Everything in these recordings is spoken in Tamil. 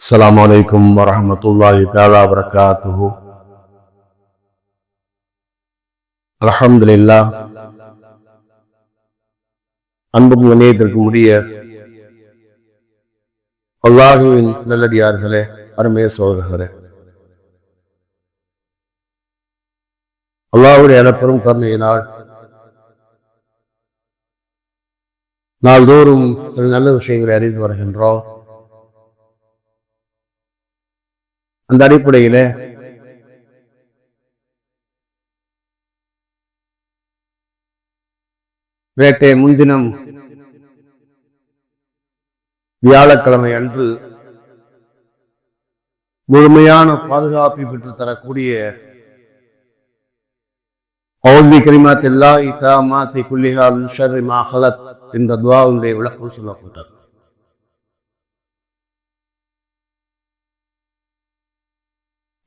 السلام عليكم ورحمة الله تعالى وبركاته الحمد لله அன்புக்கும் இணையத்திற்கும் உரிய அல்லாஹுவின் நல்லடியார்களே அருமைய சோதர்களே அல்லாஹுடைய எனப்பெரும் கருணையினால் நாள்தோறும் சில நல்ல விஷயங்களை அறிந்து வருகின்றோம் அந்த அடிப்படையில வேட்டை முன்தினம் வியாழக்கிழமை அன்று முழுமையான பாதுகாப்பை பெற்று தரக்கூடிய அவுல்வி கரிமாத் எல்லா இதாமாத்தி குல்லிகால் என்ற துவாவுடைய விளக்கம் சொல்லப்பட்டார்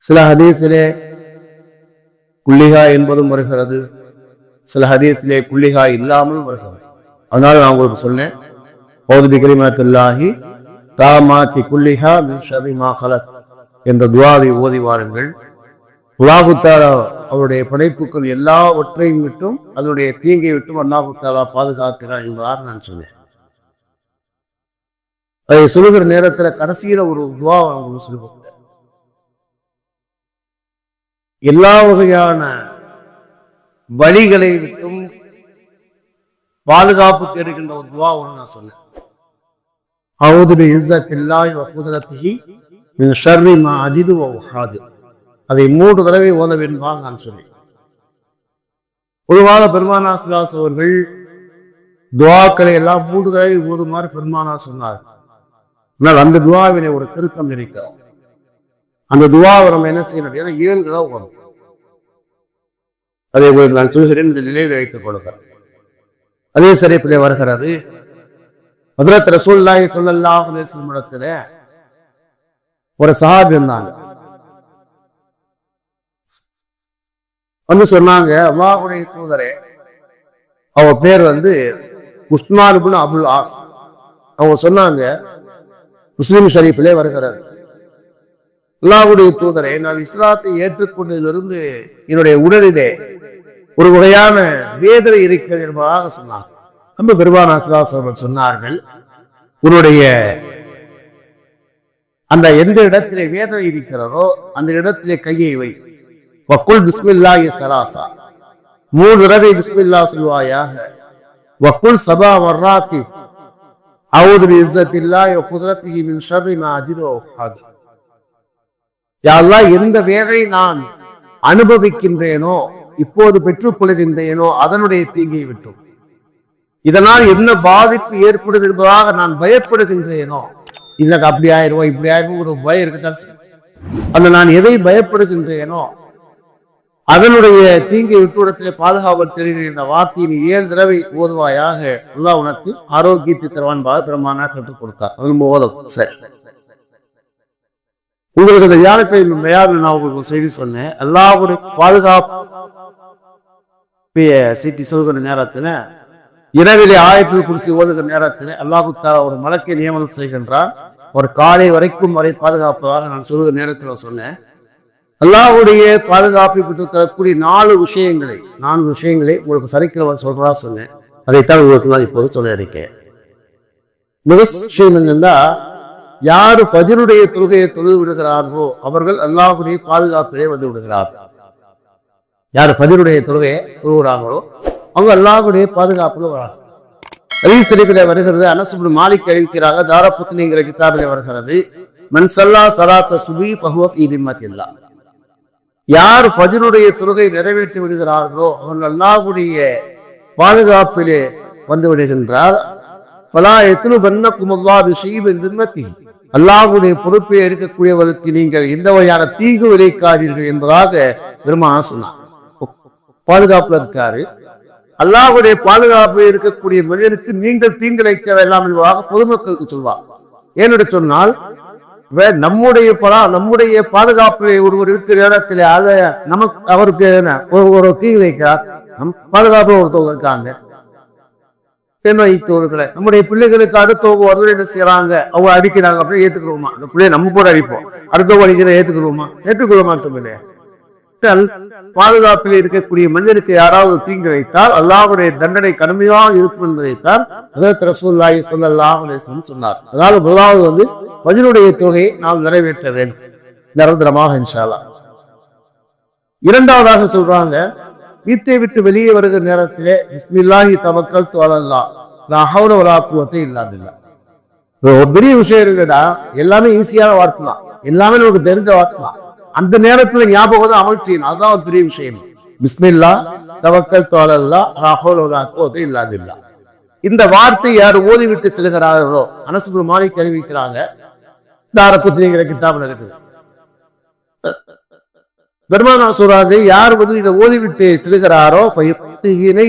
சில ஹதீஸிலே குள்ளிகா என்பதும் வருகிறது. சில ஹதீஸிலே குள்ளிகா இல்லாமலும் வருகிறது. அதனால நான் உங்களுக்கு சொன்னேன். பௌதி கரிமத்துல்லாஹி தாமாத்தி குல்லிஹா மின் ஷர்ரி மா என்ற துவாவை ஓதி வாருங்கள். அல்லாஹு அவருடைய படைப்புகள் எல்லாவற்றையும் விட்டும் அதனுடைய தீங்கை விட்டும் அல்லாஹு பாதுகாக்கிறார் என்பதாக நான் சொன்னேன். அதை சொல்லுகிற நேரத்தில் கடைசியில் ஒரு துவா உங்களுக்கு சொல்லி எல்லா வகையான வழிகளை விட்டும் பாதுகாப்பு தேடுகின்ற ஒரு துவா ஒன்று நான் சொன்னேன். அவுதுபி இஸ்ஸத்தில்லாய் வகுதரத்தி மின் ஷர்ரி மா அதிது வ அதை மூன்று தடவை ஓத வேண்டுமா நான் சொன்னேன். பொதுவாக பெருமானாசிலாஸ் அவர்கள் துவாக்களை எல்லாம் மூன்று தடவை ஓதுமாறு பெருமானார் சொன்னார். ஆனால் அந்த துவாவிலே ஒரு திருத்தம் இருக்கிறது. அந்த துவாவை நம்ம என்ன செய்யணும் ஏன்னா ஏழு தடவை வரும் அதே உங்களுக்கு நான் சொல்கிறேன் இந்த நிலையில் வைத்துக் கொள்ளுங்கள். அதே சரிப்பிலே வருகிறது. மதுரத் ரசூல்லாய் சொல்லல்லாஹ் இடத்துல ஒரு சஹாபி இருந்தாங்க வந்து சொன்னாங்க அல்லாஹுடைய தூதரே அவ பேர் வந்து உஸ்மான் அபுல் ஆஸ். அவங்க சொன்னாங்க முஸ்லீம் ஷரீஃபிலே வருகிறது. அல்லாஹுடைய தூதரை நான் இஸ்லாத்தை ஏற்றுக்கொண்டதிலிருந்து என்னுடைய உடலிலே ஒரு வகையான வேதனை இருக்கிறது என்பதாக சொன்னார். நம்ம பெருமானாசிலாஸ் அவர்கள் சொன்னார்கள் உன்னுடைய அந்த எந்த இடத்திலே வேதனை இருக்கிறதோ அந்த இடத்திலே கையை வை. வக்குல் பிஸ்மில்லா சராசா மூணு தடவை பிஸ்மில்லா சொல்வாயாக வக்குல் சபா வர்ராத்தி அவுது இஸ்ஸத்தில்லாஹி வ மின் ஷர்ரி மா அஜிதோ. வ யாரெல்லாம் எந்த வேலை நான் அனுபவிக்கின்றேனோ இப்போது பெற்றுக் கொள்கின்றேனோ அதனுடைய தீங்கை விட்டும். இதனால் என்ன பாதிப்பு ஏற்படுது என்பதாக நான் பயப்படுகின்றேனோ. இல்லை அப்படி ஆயிடுவோம் இப்படி ஆயிரும் ஒரு பயம் இருக்குதான் அந்த நான் எதை பயப்படுகின்றேனோ அதனுடைய தீங்கை விட்டுவிடத்திலே பாதுகாவல் தெரிகிற இந்த வார்த்தையின் ஏழு தடவை ஓதுவாயாக அல்லாஹ் உனக்கு ஆரோக்கியத்தை தருவான் பாக பெருமானா கற்றுக் கொடுத்தார். அது சரி சரி. உங்களுக்கு அந்த யானைப்பை மேயாவில் நான் உங்களுக்கு செய்தி சொன்னேன். அல்லாவுடைய பாதுகாப்பு சீட்டி சொல்கிற நேரத்துல இரவிலே ஆயத்தில் குறிச்சி ஓதுகிற நேரத்தில் அல்லாஹு தாலா ஒரு மலக்கை நியமனம் செய்கின்றார் ஒரு காலை வரைக்கும் வரை பாதுகாப்பதாக நான் சொல்கிற நேரத்தில் சொன்னேன். அல்லாவுடைய பாதுகாப்பை தரக்கூடிய நாலு விஷயங்களை நான்கு விஷயங்களை உங்களுக்கு சரிக்கிறவர் சொல்றதா சொன்னேன். அதைத்தான் உங்களுக்கு நான் இப்போது சொல்ல இருக்கேன். முதல் விஷயம் என்னன்னா யாரு பதிலுடைய தொழுகையை தொழுது விடுகிறார்களோ அவர்கள் அல்லாஹுடைய பாதுகாப்பிலே வந்து விடுகிறார்கள் யார் பதிலுடைய தொழுகையை தொழுகிறாங்களோ அவங்க அல்லாஹுடைய பாதுகாப்புல வராங்க. அலி ஷரீஃபில் வருகிறது அனசுபு மாலிக் அறிவிக்கிறாங்க தாரபுத்னிங்கிற கிதாபிலே வருகிறது மன்சல்லா சலாத்த சுபி பஹுவப் ஃபீ திம்மத்தில்லா. யார் ஃபஜருடைய தொழுகை நிறைவேற்றி விடுகிறார்களோ அவர்கள் அல்லாஹுடைய பாதுகாப்பிலே வந்து விடுகின்றார். பலா எத்தனு பண்ண குமல்லா விஷயம் திம்மத்தி அல்லாஹுடைய பொறுப்பை இருக்கக்கூடியவருக்கு நீங்கள் எந்த வகையான தீங்கு விளைக்காதீர்கள் என்பதாக பெருமான சொன்னார். பாதுகாப்புல இருக்காரு. அல்லாஹுடைய பாதுகாப்பு இருக்கக்கூடிய மனிதனுக்கு நீங்கள் தீங்கிழைக்க வேண்டாம் என்பதாக பொதுமக்களுக்கு சொல்வார். ஏனென்று சொன்னால் நம்முடைய பலா நம்முடைய பாதுகாப்பில் ஒருவர் இருக்கிற இடத்துல அதை நமக்கு அவருக்கு ஒரு ஒரு தீ வைக்கிறார் நம் பாதுகாப்பு ஒருத்தவங்க இருக்காங்க. பெண் வைத்தவர்களை நம்முடைய பிள்ளைகளுக்கு அடுத்தவங்க வந்து என்ன செய்யறாங்க அவங்க அடிக்கிறாங்க அப்படின்னு ஏத்துக்கிறோமா அந்த பிள்ளைய நம்ம கூட அடிப்போம். அடுத்தவங்க அடிக்கிறத ஏத்துக்கிறோமா ஏற்றுக்கொள்ள மாட்டோம் இல்லையா? பாதுகாப்பில் இருக்கக்கூடிய மனிதனுக்கு யாராவது தீங்கு வைத்தால் அல்லாஹுடைய தண்டனை கடுமையாக இருக்கும் என்பதைத்தான் அதற்கு ரசூல்லாஹி ஸல்லல்லாஹு சொன்னார். அதாவது முதலாவது வந்து பதிலுடைய தொகையை நாம் நிறைவேற்ற வேண்டும். நிரந்தரமாக இன்ஷால்லா இரண்டாவதாக சொல்றாங்க வீட்டை விட்டு வெளியே வருகிற நேரத்திலே பிஸ்மில்லாஹி தவக்கல் தோலல்லா நான் ஹவுல ஒரு ஆக்குவத்தை இல்லாதில்லை ஒரு பெரிய விஷயம் இருக்குதா எல்லாமே ஈஸியான வார்த்தை தான். எல்லாமே நமக்கு தெரிஞ்ச வார்த்தை தான். அந்த நேரத்துல ஞாபகம் தான் அமல் செய்யணும். அதுதான் ஒரு பெரிய விஷயம். பிஸ்மில்லா தவக்கல் தோலல்லா ராஹோல் ஒரு ஆக்குவத்தை இல்லாதில்லா இந்த வார்த்தை யார் ஓதிவிட்டு செல்கிறார்களோ அனசுபுர் மாலிக் அறிவிக்கிறாங்க. தார கிதாபில் இருக்குது பெருமானா யார் வந்து இதை ஓதிவிட்டு செல்கிறாரோ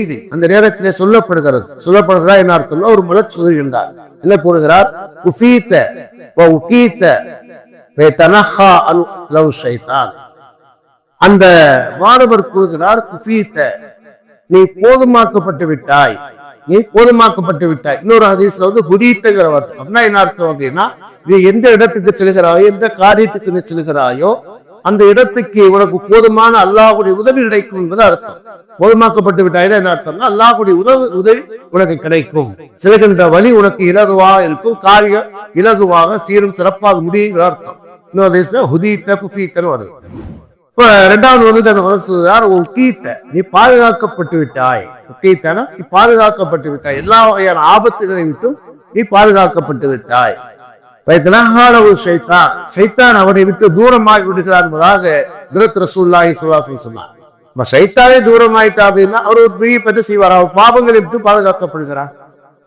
இது அந்த நேரத்திலே சொல்லப்படுகிறது. சொல்லப்படுகிறா என்ன அர்த்தம்னா ஒரு முறை சொல்லுகின்றார் என்ன போடுகிறார் உஃபீத்த உகீத்த அந்த மாணவர் கூறுகிறார் குஃபீத்த நீ போதுமாக்கப்பட்டு விட்டாய். நீ போதுமாக்கப்பட்டு விட்டாய். இன்னொரு ஹதீஸ்ல வந்து குதீத்தங்கிற வார்த்தை அப்படின்னா என்ன அர்த்தம் அப்படின்னா நீ எந்த இடத்துக்கு செல்கிறாயோ எந்த காரியத்துக்கு நீ செல்கிறாயோ அந்த இடத்துக்கு உனக்கு போதுமான அல்லாஹுடைய உதவி கிடைக்கும் என்பது அர்த்தம். போதுமாக்கப்பட்டு விட்டாயிட என்ன அர்த்தம்னா அல்லாஹுடைய உதவி உதவி உனக்கு கிடைக்கும். சிலகின்ற வழி உனக்கு இலகுவாக இருக்கும் காரியம் இலகுவாக சீரும் சிறப்பாக முடியுங்கிற அர்த்தம். இன்னொரு ஹுதீத்த குஃபீத்தன்னு வருது. இப்ப ரெண்டாவது வந்து அதை வரம் சொல்றார் உக்கீத்த நீ பாதுகாக்கப்பட்டு விட்டாய். உக்கீத்தனா நீ பாதுகாக்கப்பட்டு விட்டாய். எல்லா வகையான ஆபத்துகளை விட்டும் நீ பாதுகாக்கப்பட்டு விட்டாய். வைத்தனகால சைத்தான் சைத்தான் அவனை விட்டு தூரமாகி விடுகிறார் என்பதாக துரத் ரசூல்லாஹி சொல்லாஹு சொன்னார். நம்ம சைத்தானே தூரமாயிட்டா அப்படின்னா அவர் ஒரு பெரிய பற்றி செய்வார். அவர் பாபங்களை விட்டு பாதுகாக்கப்படுகிறார்.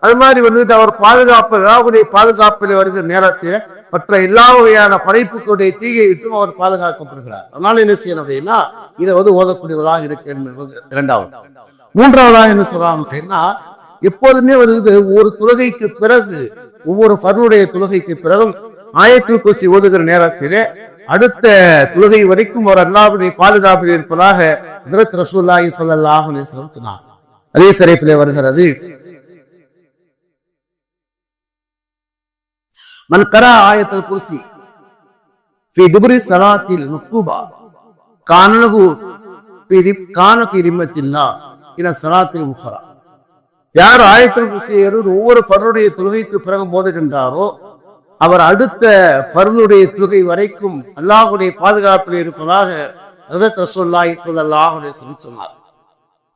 அது மாதிரி வந்துட்டு அவர் பாதுகாப்பு ராகுடைய பாதுகாப்பில் வருகிற நேரத்தில் மற்ற எல்லா வகையான படைப்புக்களுடைய தீயை விட்டும் அவர் பாதுகாக்கப்படுகிறார். அதனால என்ன செய்யணும் அப்படின்னா இதை வந்து ஓதக்கூடியவராக இருக்கு என்பது இரண்டாவது. மூன்றாவதாக என்ன சொல்றாங்க அப்படின்னா எப்போதுமே வந்து ஒரு தொழுகைக்கு பிறகு ஒவ்வொரு பருடைய தொழுகைக்கு பிறகும் ஆயத்தில் குசி ஓதுகிற நேரத்திலே அடுத்த தொழுகை வரைக்கும் ஒரு அல்லாவுடைய பாதுகாப்பில் இருப்பதாக ஹஜ்ரத் ரசூலுல்லாஹி ஸல்லல்லாஹு அலைஹி வஸல்லம் சொன்னார் அதே சிறைப்பிலே வருகிறது من قرأ آية الكرسي في دبر الصلاة المكتوبة كان له في ذم- كان في ذمة الله إلى الصلاة الأخرى யார் ஆயத்தில் குர்சியை ஒவ்வொரு பருடைய தொழுகைக்கு பிறகு போதுகின்றாரோ அவர் அடுத்த பருளுடைய தொழுகை வரைக்கும் அல்லாஹுடைய பாதுகாப்பில் இருப்பதாக ஹஜ்ரத் ரசூலுல்லாஹி சொன்னார்.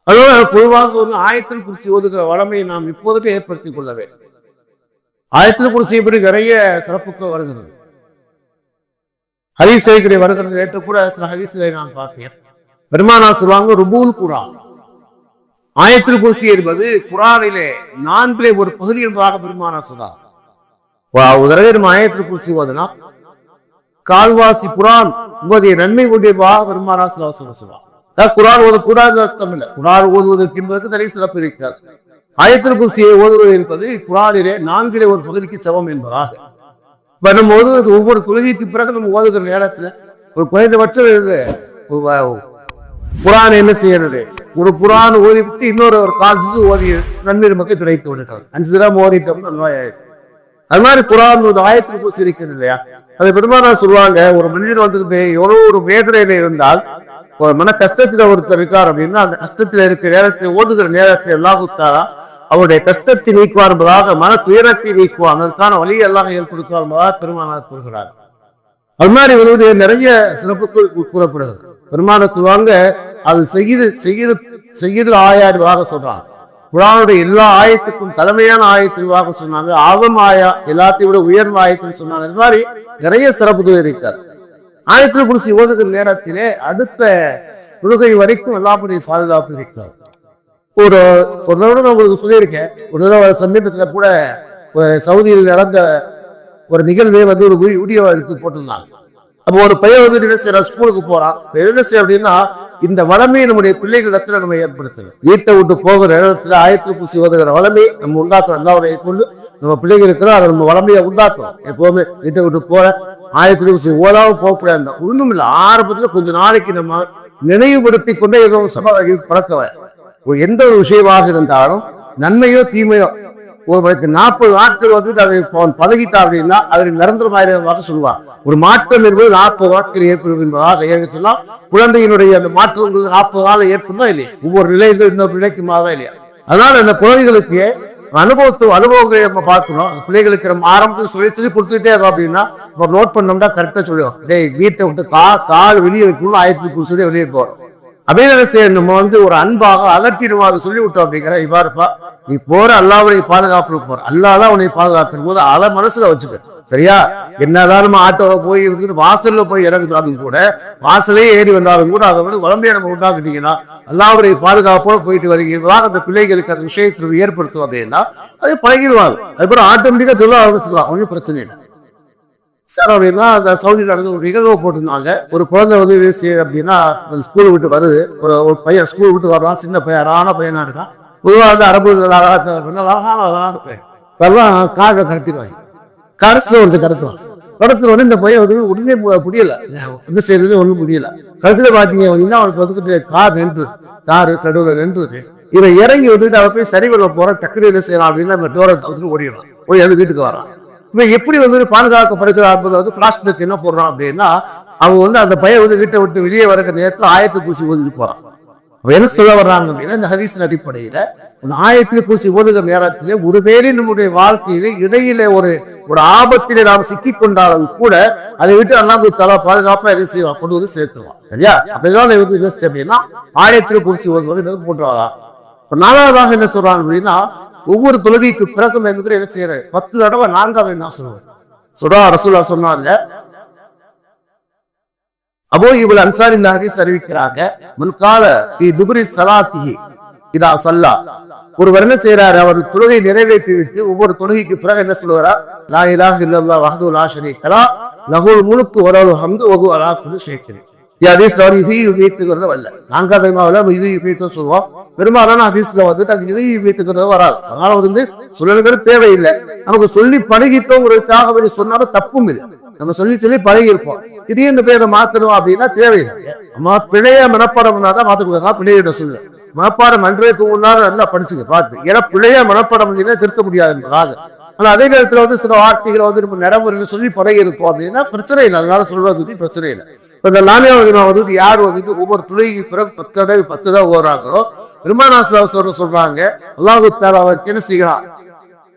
அதோட பொதுவாக ஒரு ஆயத்தில் குறிச்சி ஓதுகிற வளமையை நாம் இப்போதுமே ஏற்படுத்திக் கொள்ள வேண்டும். ஆயத்தில் குர்சியை பற்றி நிறைய சிறப்புகள் வருகிறது. ஹரிசைகளை வருகிறது நேற்று கூட சில ஹரிசுகளை நான் பார்த்தேன் பெருமானா சொல்லுவாங்க ருபூல் குரான். ஆயத்தில் குர்சி என்பது குரானிலே நான்கிலே ஒரு பகுதி என்பதாக பெருமானார் சொன்னார். வா- ஒரு தடவை நம்ம ஆயத்தில் குர்சி ஓதுனா கால்வாசி குரான் உங்களுடைய நன்மை கொண்டியதாக பெருமானா சொல்ல சொல்லுவார் குரான் ஓதக்கூடாது அர்த்தம் இல்லை. குரான் ஓதுவதற்கு என்பதற்கு தனி சிறப்பு இருக்கிறார் ஆயத்தில் குர்சியை ஓதுவது என்பது குரானிலே நான்கிலே ஒரு பகுதிக்கு சமம் என்பதாக. இப்ப நம்ம ஓதுவது ஒவ்வொரு தொழுகைக்கு பிறகு நம்ம ஓதுகிற நேரத்துல ஒரு குறைந்தபட்சம் குரான் என்ன செய்யறது? ஒரு குரான் ஓதிவிட்டு இன்னொரு ஒரு கால் ஜிசு ஓதி நன்மை நமக்கு கிடைத்து விடுகிறது அஞ்சு தினம் ஓதிட்டோம்னா நோய் அது மாதிரி புறான் ஒரு ஆயத்தில் பூசி இருக்கிறது இல்லையா? அது பெருமானா சொல்லுவாங்க ஒரு மனிதர் வந்து எவ்வளவு ஒரு வேதனையில இருந்தால் ஒரு மன கஷ்டத்துல ஒருத்தர் இருக்கார் அப்படின்னா அந்த கஷ்டத்துல இருக்கிற நேரத்தை ஓதுகிற நேரத்தை எல்லாத்தாரா அவருடைய கஷ்டத்தை நீக்குவார் என்பதாக மன துயரத்தை நீக்குவார். அதற்கான வழி எல்லாம் ஏற்படுத்துவார் என்பதாக பெருமானார் கூறுகிறார். அது மாதிரி இவருடைய நிறைய சிறப்புகள் கூறப்படுகிறது. பெருமானத்துவாங்க சொல்லுவாங்க அது செய்து செய்யுது செய்து ஆயாடுவாக சொல்றாங்க. குரானுடைய எல்லா ஆயத்துக்கும் தலைமையான ஆயத்திற்காக சொன்னாங்க. ஆவம் ஆயா எல்லாத்தையும் விட உயர்ந்த ஆயத்தில் சொன்னாங்க. இது மாதிரி நிறைய சிறப்பு இருக்கார் ஆயத்தில் குடிசி ஓதுகிற நேரத்திலே அடுத்த தொழுகை வரைக்கும் எல்லாருடைய பாதுகாப்பு இருக்கிறார் ஒரு ஒரு தடவை நான் உங்களுக்கு சொல்லியிருக்கேன். ஒரு தடவை சமீபத்தில் கூட ஒரு சவுதியில் நடந்த ஒரு நிகழ்வே வந்து ஒரு வீடியோ எடுத்து போட்டிருந்தாங்க. அப்போ ஒரு பையன் வந்து என்ன செய்யறான்? ஸ்கூலுக்கு போறான். என்ன செய்ய அப்படின்னா இந்த வளமையை நம்முடைய பிள்ளைகளிடத்துல நம்ம ஏற்படுத்தணும். வீட்டை விட்டு போகிற இடத்துல ஆயத்து பூசி ஒதுகிற வளமையை நம்ம உண்டாக்கணும். அல்லாவுடைய கொண்டு நம்ம பிள்ளைங்க இருக்கிறோம் அதை நம்ம வளமையை உண்டாக்குறோம் எப்பவுமே வீட்டை விட்டு போற ஆயத்து பூசி ஓதாவும் போகக்கூடாது ஒன்றும் இல்லை ஆரம்பத்துல கொஞ்ச நாளைக்கு நம்ம நினைவுபடுத்தி கொண்டே எதுவும் சபா பழக்கவ எந்த ஒரு விஷயமாக இருந்தாலும் நன்மையோ தீமையோ ஒரு நாற்பது நாட்கள் வந்துட்டு அதை அவன் பழகிட்டா அப்படின்னா அதில் நிரந்தரமாயிரம் சொல்லுவான். ஒரு மாற்றம் என்பது நாற்பது நாட்கள் ஏற்படும் என்பதாக ஏன்னு குழந்தையினுடைய அந்த மாற்றங்கள் நாற்பது நாள் ஏற்படுமா இல்லையா? ஒவ்வொரு நிலையிலும் இன்னொரு நிலைக்கு மாறா இல்லையா? அதனால அந்த குழந்தைகளுக்கு அனுபவத்து அனுபவங்களை நம்ம பார்க்கணும். அந்த பிள்ளைகளுக்கு நம்ம ஆரம்பத்தில் சொல்லி சொல்லி கொடுத்துக்கிட்டே இருக்கோம் அப்படின்னா நம்ம நோட் பண்ணோம்னா கரெக்டாக சொல்லுவோம். டேய் வீட்டை விட்டு கா கால் வெளியே வைக்கணும் ஆயிரத்தி புதுசுலேயே வெளியே போகிறோம் அப்படின்னு நம்ம வந்து ஒரு அன்பாக அலட்டிடுவோம் அதை சொல்லி விட்டோம் அப்படிங்கிற இவ்வாறுப்பா நீ போற அல்லாவுடைய பாதுகாப்பு போற. அல்லாதான் உன்னை பாதுகாக்கும் போது அதை மனசுல வச்சுக்க. சரியா? என்னதான் நம்ம ஆட்டோவை போய் இருந்துட்டு வாசல்ல போய் இறங்குதாலும் கூட வாசலே ஏறி வந்தாலும் கூட அதை வந்து உடம்பே நம்ம உண்டாக்கிட்டீங்கன்னா அல்லாவுடைய பாதுகாப்போட போயிட்டு வரீங்கன்னா அந்த பிள்ளைகளுக்கு அந்த விஷயத்தில் ஏற்படுத்தும் அப்படின்னா அது பழகிடுவாங்க. அதுக்கப்புறம் ஆட்டோமேட்டிக்கா தொழில் ஆரம்பிச்சுக்கலாம் ஒன்றும் பிரச்சனை இல்லை. சார் அப்படின்னா அந்த சவுதியில் நடந்து ஒரு நிகழ்வு போட்டிருந்தாங்க. ஒரு குழந்தை வந்து வீசி அப்படின்னா ஸ்கூல் விட்டு வருது. ஒரு ஒரு பையன் ஸ்கூல் விட்டு வர்றான் சின்ன பையன் அழகான பையனாக இருக்கான். பொதுவாக வந்து அரபு அழகாக இருப்பேன் பையன் வரலாம் காரை கடத்திடுவாங்க. கரசில் ஒருத்தர் கடத்துவான் கடத்துல வந்து இந்த பையன் வந்து உடனே மு- முடியல என்ன செய்யறது ஒன்றும் முடியல கடைசியில் பார்த்தீங்க அப்படின்னா அவனுக்கு வந்துட்டு கார் நின்று காரு தடுவில் நின்றுது. இவன் இறங்கி வந்துட்டு அவன் போய் சரிவல போகிறான் டக்குனு என்ன செய்யலாம் அப்படின்னா நம்ம டோரை தவிர்த்து ஓடிடுறான். போய் அது வீட்டுக்கு வரான் இவன் எப்படி வந்து பாதுகாக்கப்படுகிறான் என்பதை வந்து பிளாஸ்டிக் என்ன போடுறான் அப்படின்னா அவன் வந்து அந்த பையன் வந்து வீட்டை விட்டு வெளியே வரக்க நேரத்தில் ஆயத்தை பூசி ஓதிட்டு போறான். என்ன சொல்ல வர்றாங்க அப்படின்னா இந்த ஹரிசன் அடிப்படையில அந்த ஆயத்தில் பூசி ஓதுகிற நேரத்திலே ஒருவேளை நம்முடைய வாழ்க்கையில இடையில ஒரு ஒரு ஆபத்திலே நாம் சிக்கி கொண்டாலும் கூட அதை விட்டு அல்லாஹ் தலா பாதுகாப்பா என்ன செய்வான்? கொண்டு வந்து சேர்த்துவான் சரியா? அப்படிதான் வந்து என்ன அப்படின்னா ஆயத்தில் பூசி ஓதுவது என்ன போட்டுருவாங்க இப்ப நாலாவதாக என்ன சொல்றாங்க அப்படின்னா ஒவ்வொரு தொழுகைக்கு பிறகு என்ன செய்யற பத்து தடவை நான்காவது என்ன சொல்லுவார்? சுடா ரசூலா சொன்னாங்க அபோ இவள் அன்சாரி ஹதீஸ் அறிவிக்கிறாங்க முன்கால தி துபுரி சலாத்திஹி இதா சல்லா. ஒருவர் என்ன செய்யறாரு? அவர் தொழுகை நிறைவேற்றி விட்டு ஒவ்வொரு தொழுகைக்கு பிறகு என்ன சொல்லுவாரா? லா இலாஹ இல்லல்லாஹ் வஹது லா ஷரீக லா லஹுல் முல்கு வ ஹம்து வஹு அலா குழு சேர்க்கிறேன் இது ஹதீஸ்ல வந்து இது உபயோகித்துக்கிறது வரல. நான்காவது இமாவுல இது உபயோகித்து சொல்லுவோம். பெரும்பாலான ஹதீஸ்ல வந்துட்டு அது இது உபயோகித்துக்கிறது வராது. அதனால வந்து சொல்லணுங்கிறது தேவையில்லை. நமக்கு சொல்லி பழகிட்டோங்கிறதுக்காக வேண்டி சொன்னாலும் தப்பும் இல்லை. நம்ம சொல்லி சொல்லி பழகி இருப்போம் திடீர்னு போய் அதை மாத்தணும் அப்படின்னா தேவையில்லை. நம்ம பிழைய மனப்பாடம் தான் மாத்த கொடுத்தா பிழையிட சொல்லு மனப்பாடம் அன்றைக்கு முன்னால நல்லா படிச்சுக்க பார்த்து. ஏன்னா பிழைய மனப்பாடம் வந்தீங்கன்னா திருத்த முடியாது என்பதாக. ஆனா அதே நேரத்துல வந்து சில வார்த்தைகளை வந்து நம்ம நடைமுறையில் சொல்லி பழகி இருப்போம் அப்படின்னா பிரச்சனை இல்லை. அதனால சொல்றது பிரச்சனை இல்லை. இப்போ இந்த லாமியா வந்துட்டு யார் வந்துட்டு ஒவ்வொரு துறைக்கு பிறகு பத்து தடவை பத்து தடவை ஓடுறாங்களோ பெருமானாசிரியர் சொல்றாங்க அல்லாஹு தாலா அவருக்கு என்ன செய்கிறான்?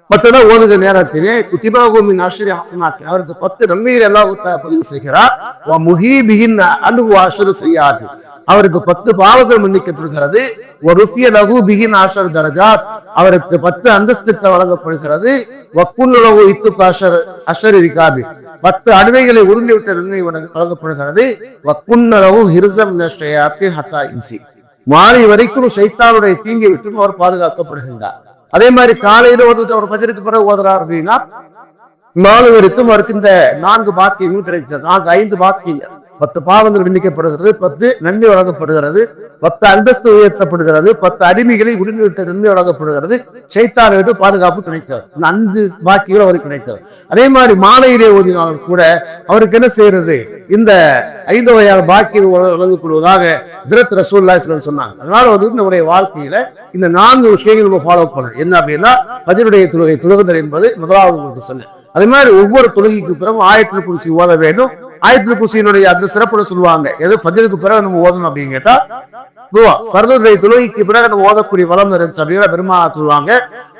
மத்தன ஓதுக நேரத்திலே குத்திபாகுமின் ஆசிரிய ஹசனாத் அவருக்கு பத்து நன்மையில் அல்லாஹு எல்லாம் பதிவு செய்கிறார். வ முஹீபிஹின் அனுகு ஆசிரு செய்யாது அவருக்கு பத்து பாவங்கள் மன்னிக்கப்படுகிறது. ஒரு லகு பிகின் ஆஷர் தரஜாத். அவருக்கு பத்து அந்தஸ்துக்கள் வழங்கப்படுகிறது. வக்குன்னுலகு இத்து அஷர் அஷர் இருக்காபி பத்து அடிமைகளை உருண்டி விட்ட நன்மை வழங்கப்படுகிறது. வக்குன்னலகு ஹிர்சம் நஷ்டயாத்தி ஹத்தா இன்சி. மாறி வரைக்கும் சைத்தானுடைய தீங்கி விட்டு அவர் பாதுகாக்கப்படுகின்றார். அதே மாதிரி காலையில ஒருத்தர் ஒரு பஜருக்கு பிறகு ஓதுறார் அப்படின்னா மாலை வரைக்கும் அவருக்கு இந்த நான்கு பாக்கியங்களும் கிடைக்கிறது நான்கு ஐந்து பாக்கியங்கள். பத்து பாவங்கள் விண்ணிக்கப்படுகிறது பத்து நன்மை வழங்கப்படுகிறது பத்து அந்தஸ்து உயர்த்தப்படுகிறது பத்து அடிமைகளை உரிமைவிட்ட நன்மை வழங்கப்படுகிறது. சைத்தான விட்டு பாதுகாப்பு கிடைக்கிறது இந்த அஞ்சு பாக்கியங்கள் அவருக்கு கிடைக்கிறது அதே மாதிரி மாலையிலே ஓதினாலும் கூட அவருக்கு என்ன செய்யறது? இந்த ஐந்து வகையான பாக்கியம் வழங்கப்படுவதாக திரத் ரசூல்லா சொன்னாங்க. அதனால வந்து நம்முடைய வாழ்க்கையில இந்த நான்கு விஷயங்கள் நம்ம ஃபாலோ பண்ணணும். என்ன அப்படின்னா பஜனுடைய தொழுகை தொழுகுதல் என்பது முதலாவது உங்களுக்கு சொன்னேன். அதே மாதிரி ஒவ்வொரு தொழுகைக்கு பிறகு ஆயத்தில் குறிச்சி ஓத வேண்டும். ஆயத்தில் குசியினுடைய அந்த சிறப்புல சொல்லுவாங்க. எது? ஃபஜருக்கு பிறகு நம்ம ஓதணும் அப்படின்னு கேட்டா துவா. ஃபர்தருடைய தொழுகைக்கு பிறகு நம்ம ஓதக்கூடிய வளம் இருந்துச்சு அப்படின்னு பெருமா சொல்லுவாங்க.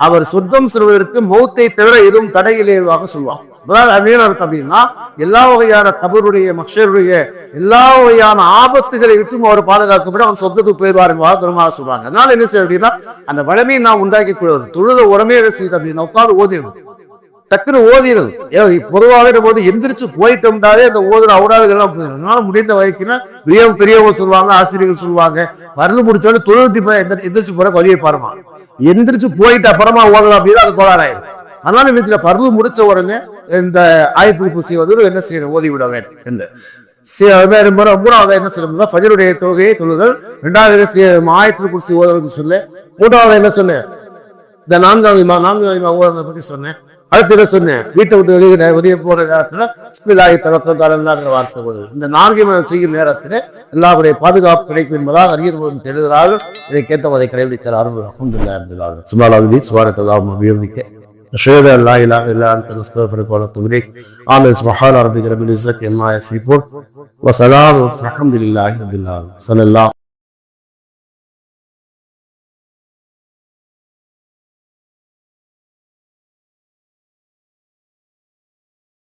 அவர் சொர்க்கம் செல்வதற்கு மௌத்தை தவிர எதுவும் தடையிலேவாக சொல்லுவாங்க. அர்த்தம் அப்படின்னா எல்லா வகையான தபருடைய மக்ஷருடைய எல்லா வகையான ஆபத்துகளை விட்டும் அவர் பாதுகாக்கப்பட அவன் சொத்துக்கு போயிடுவார் என்பதாக பெருமாள் சொல்றாங்க அதனால என்ன செய்ய அப்படின்னா அந்த வளமையை நாம் உண்டாக்கி கொள்வது. தொழுத உரமே செய்து அப்படின்னு அப்படின்னா உட்காந்து ஓதிடுவது டக்குன்னு ஓதிடுது ஏன்னா பொதுவாகவே நம்ம வந்து எந்திரிச்சு போயிட்டோம்னாலே அந்த ஓதுற அவுடாதுகள்லாம் போயிடும். அதனால முடிந்த வரைக்கும்னா பெரியவங்க பெரியவங்க சொல்லுவாங்க ஆசிரியர்கள் சொல்லுவாங்க. மருந்து முடிச்சோடனே தொழுநூத்தி எந்த எந்திரிச்சு போற வழியை பாருமா. எந்திரிச்சு போயிட்டு அப்புறமா ஓதலாம் அப்படின்னா அது கோளாறாயிரும். அதனால வீட்டுல பருவு முடிச்ச உடனே இந்த ஆயத்து பூசி வந்து என்ன செய்யணும்? ஓதி விட வேண்டும் என்று. அது மூணாவது என்ன சொல்லணும் ஃபஜருடைய தொகையை தொழுதல் ரெண்டாவது சி- ஆயத்து பூசி ஓதுறது சொல்லு. மூன்றாவது என்ன சொன்னேன் இந்த நான்காவது நான்காவது ஓதுறதை பத்தி சொன்னேன் அடுத்து என்ன சொன்னேன் வீட்டை விட்டு வெளியே வெளியே போற நேரத்துல பிஸ்மில்லாஹி தவக்கல்தாலல்லாங்கிற வார்த்தை போகுது இந்த நான்கையும் நாம் செய்யும் நேரத்தில் எல்லாருடைய பாதுகாப்பு கிடைக்கும் என்பதாக அறிஞர்களும் தெரிகிறார்கள் இதை கேட்டவதை கடைபிடிக்கிற அருள் அஹமதுல்லா இருந்தார்கள் சுமாலாவது சுபாரத்தெல்லாம் அபிவர்த்திக்க أشهد أن لا إله إلا أنت نستغفرك ونتوب إليك آمين سبحان ربك رب العزة عما يصفون وسلام الحمد لله رب العالمين صلى الله